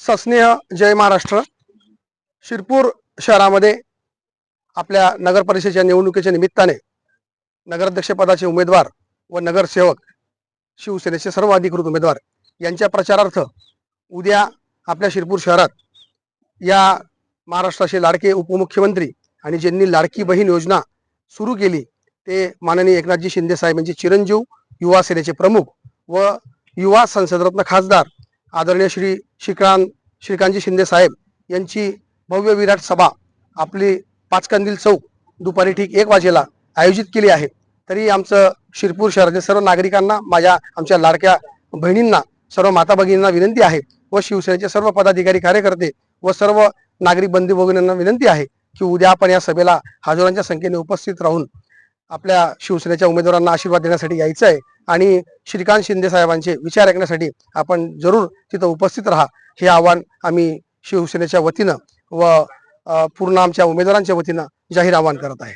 सस्नेह जय महाराष्ट्र. शिरपूर शहरामध्ये आपल्या नगर परिषदेच्या निवडणुकीच्या निमित्ताने नगराध्यक्षपदाचे उमेदवार व नगरसेवक शिवसेनेचे सर्व अधिकृत उमेदवार यांच्या प्रचारार्थ उद्या आपल्या शिरपूर शहरात या महाराष्ट्राचे लाडके उपमुख्यमंत्री आणि ज्यांनी लाडकी बहीण योजना सुरू केली ते माननीय एकनाथजी शिंदे साहेब यांचे चिरंजीव युवा सेनेचे प्रमुख व युवा संसदरत्न खासदार आदरणीय श्री श्रीकांत श्रीकांतजी शिंदे साहेब यांची भव्य विराट सभा आपली पाचकंदील चौक दुपारी ठीक एक वाजेला आयोजित केली आहे. तरी आमचं शिरपूर शहरातील सर्व नागरिकांना माझ्या आमच्या लाडक्या बहिणींना सर्व माता भगिनींना विनंती आहे व शिवसेनेचे सर्व पदाधिकारी कार्यकर्ते व सर्व नागरिक बंदी भगिनींना विनंती आहे की उद्या आपण या सभेला हजारांच्या संख्येने उपस्थित राहून आपल्या शिवसेनेच्या उमेदवारांना आशीर्वाद देण्यासाठी यायचं आहे आणि श्रीकांत शिंदे साहेबांचे विचार ऐकण्यासाठी आपण जरूर तिथं उपस्थित राहा. हे आव्हान आम्ही शिवसेनेच्या वतीनं व पूर्ण आमच्या उमेदवारांच्या वतीनं जाहीर आवाहन करत आहे.